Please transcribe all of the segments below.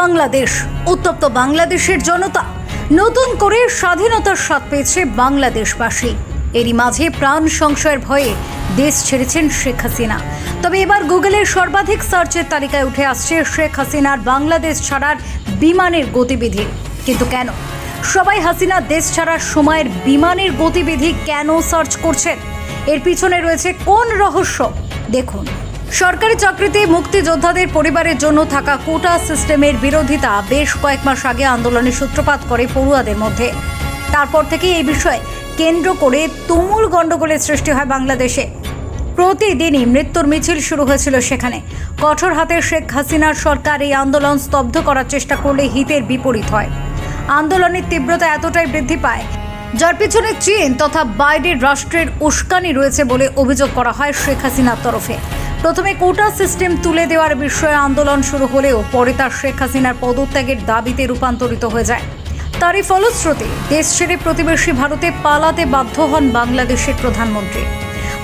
বাংলাদেশ। উত্তপ্ত বাংলাদেশের জনতা নতুন করে স্বাধীনতার স্বাদ পেয়েছে বাংলাদেশবাসী। এরই মাঝে প্রাণ সংশয়ের ভয়ে দেশ ছেড়েছেন শেখ হাসিনা। তবে এবার গুগলের সর্বাধিক সার্চের তালিকায় উঠে আসছে শেখ হাসিনার বাংলাদেশ ছাড়ার বিমানের গতিবিধি। কিন্তু কেন? সবাই হাসিনা দেশ ছাড়ার সময়ের বিমানের গতিবিধি কেন সার্চ করছেন? এর পিছনে রয়েছে কোন রহস্য? দেখুন। সরকারি চাকরিতে মুক্তিযোদ্ধাদের পরিবারের জন্য থাকা কোটা সিস্টেমের বিরোধিতা বেশ কয়েক মাস আগে আন্দোলনের সূত্রপাত করে পড়ুয়াদের মধ্যে। তারপর থেকে এই বিষয়ে কেন্দ্র করে তুমুল গণ্ডগোলের সৃষ্টি হয় বাংলাদেশে। প্রতিদিনই মৃত্যুর মিছিল শুরু হয়েছিল সেখানে। কঠোর হাতে শেখ হাসিনার সরকার এই আন্দোলন স্তব্ধ করার চেষ্টা করলে হিতের বিপরীত হয়। আন্দোলনের তীব্রতা এতটাই বৃদ্ধি পায়, যার পিছনে চীন তথা বাইডের রাষ্ট্রের উস্কানি রয়েছে বলে অভিযোগ করা হয় শেখ হাসিনার তরফে। প্রথমে কোটা সিস্টেম তুলে দেওয়ার বিষয়ে আন্দোলন শুরু হলেও পরে তা শেখ হাসিনার পদত্যাগের দাবিতে রূপান্তরিত হয়ে যায়। তারই ফলশ্রুতি, দেশ ছেড়ে প্রতিবেশী ভারতে পালাতে বাধ্য হন বাংলাদেশের প্রধানমন্ত্রী।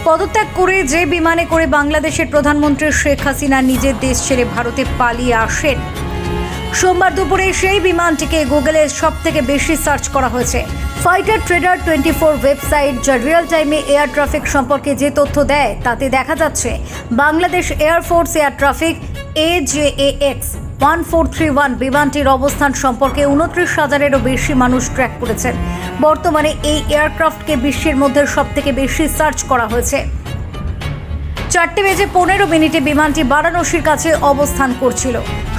পদত্যাগ করে যে বিমানে করে বাংলাদেশের প্রধানমন্ত্রী শেখ হাসিনা নিজের দেশ ছেড়ে ভারতে পালিয়ে আসেন সোমবার দুপুরে সেই বিমানটিকে গুগলে সব থেকে বেশি সার্চ করা হয়েছে। Fighter tedder twenty four website যা রিয়েল টাইমে এয়ার ট্রাফিক সম্পর্কে যে তথ্য দেয়, তাতে দেখা যাচ্ছে Bangladesh air force air traffic X one four three one বিমানটির অবস্থান সম্পর্কে উনত্রিশ হাজারেরও বেশি মানুষ ট্র্যাক করেছেন। বর্তমানে এই এয়ারক্রাফটকে বিশ্বের মধ্যে সব থেকে বেশি সার্চ করা হয়েছে। চারটে বেজে পনেরো মিনিটে বিমানটি বারাণসীর কাছে অবস্থান করছিল।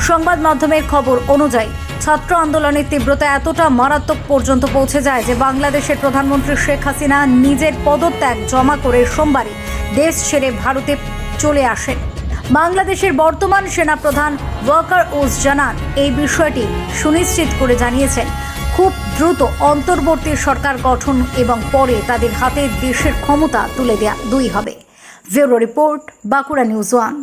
সংবাদ মাধ্যমের খবর অনুযায়ী, ছাত্র আন্দোলনের তীব্রতা এতটা মারাত্মক পর্যন্ত পৌঁছে যায় যে বাংলাদেশের প্রধানমন্ত্রী শেখ হাসিনা নিজের পদত্যাগ জমা করে সোমবারই দেশ ছেড়ে ভারতে চলে আসেন। বাংলাদেশের বর্তমান সেনাপ্রধান ওয়াকার ওস জানান, এই বিষয়টি সুনিশ্চিত করে জানিয়েছেন, খুব দ্রুত অন্তর্বর্তী সরকার গঠন এবং পরে তাদের হাতে দেশের ক্ষমতা তুলে দেয়া দুই হবে। Bureau report Bankura news one